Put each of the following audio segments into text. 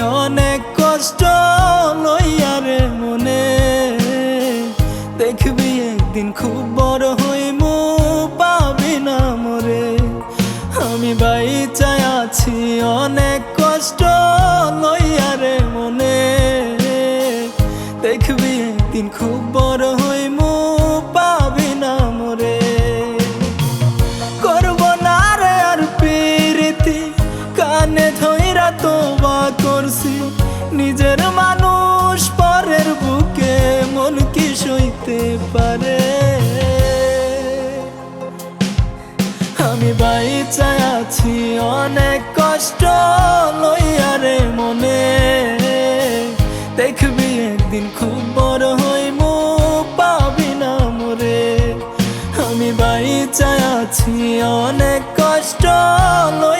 অনেক কষ্ট লইয়ারে মনে। দেখবি একদিন খুব বড় হই মু পাবি না মরে। আমি বাই চাই আছি অনেক আমি বাইচায় আছি অনেক কষ্ট লইয়ারে মনে। দেখবি একদিন খুব বড় হইমু পাবি না মরে। আমি বাইচায় আছি অনেক কষ্ট লইয়ারে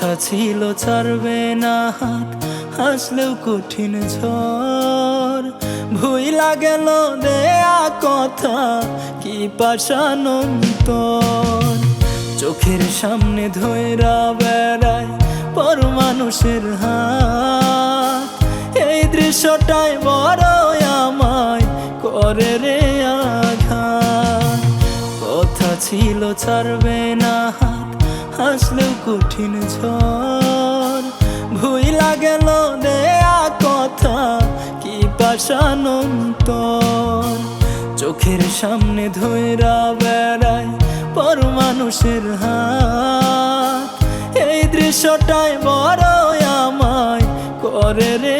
কথা ছিল, ছাড়বে না হাত, হাসলেও কঠিন ঝড়। ভুইলা গেল দেয়া কথা, কি পাশানন্তর চোখের সামনে ধৈরা বেড়ায় পর মানুষের হাত। এই দৃশ্যটাই বড় আমায় করে রে আঘাত। কথা ছিল, ছাড়বে না হাত হাসলেও কঠিন ঝড়। ভুইলা গেল দেয়া কথা, কি পাশানন্তর। চোখের সামনে ধৈরা বেড়ায় পর মানুষের হাত। এই দৃশ্যটাই বড় আমায় করে রে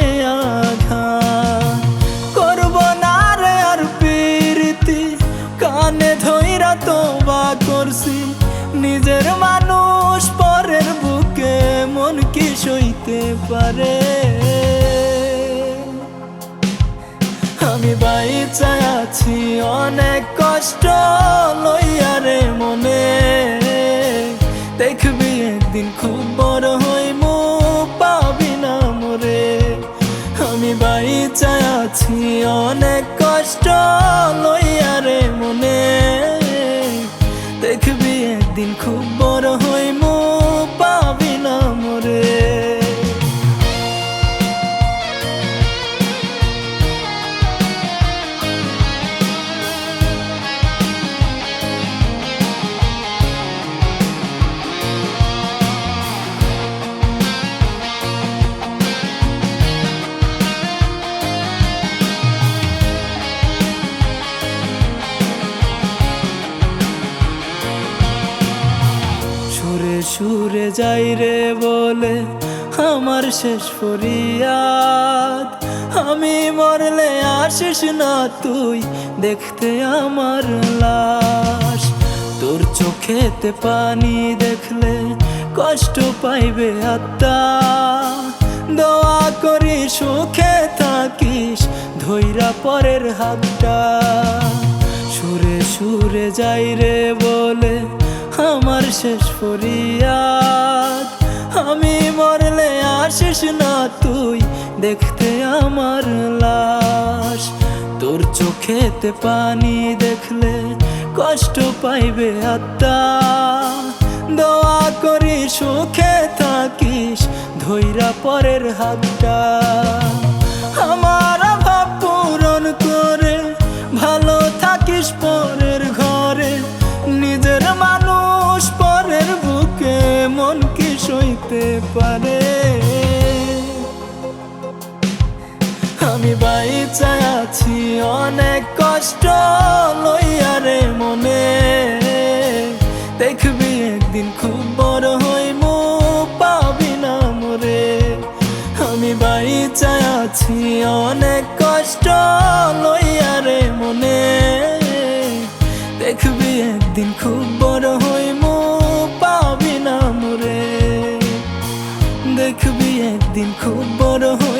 সইতে পারে। আমি বাইচায় আছি অনেক কষ্ট লইয়ারে মনে। দেখবি একদিন খুব বড় হইমু পাবি না মরে। আমি বাইচায় আছি অনেক কষ্ট সুরে যাই রে বলে আমার শেষ ফরিয়াদ। আমি মরলে আসিস না তুই, দেখতে আমার লাশ। তোর চোখেতে পানি দেখলে কষ্ট পাইবে আত্মা। দোয়া করি সুখে থাকিস, ধৈরা পরের হাতটা। সুরে সুরে যাই রে বলে শেষ ফরিয়াদ। আমি মরলে আসিস না, তুই দেখতে আমার লাশ। তোর চোখেতে পানি দেখলে কষ্ট পাইবে আত্মা। দোয়া করি সুখে থাকিস, ধৈরা পরের হাতটা। সইতে পারে। আমি বাইচায় আছি, অনেক কষ্ট লইয়ারে মনে। দেখবি একদিন খুব বড় হইমু পাবি না মরে। আমি বাইচায় আছি, অনেক কষ্ট দেখবি একদিন খুব বড় হই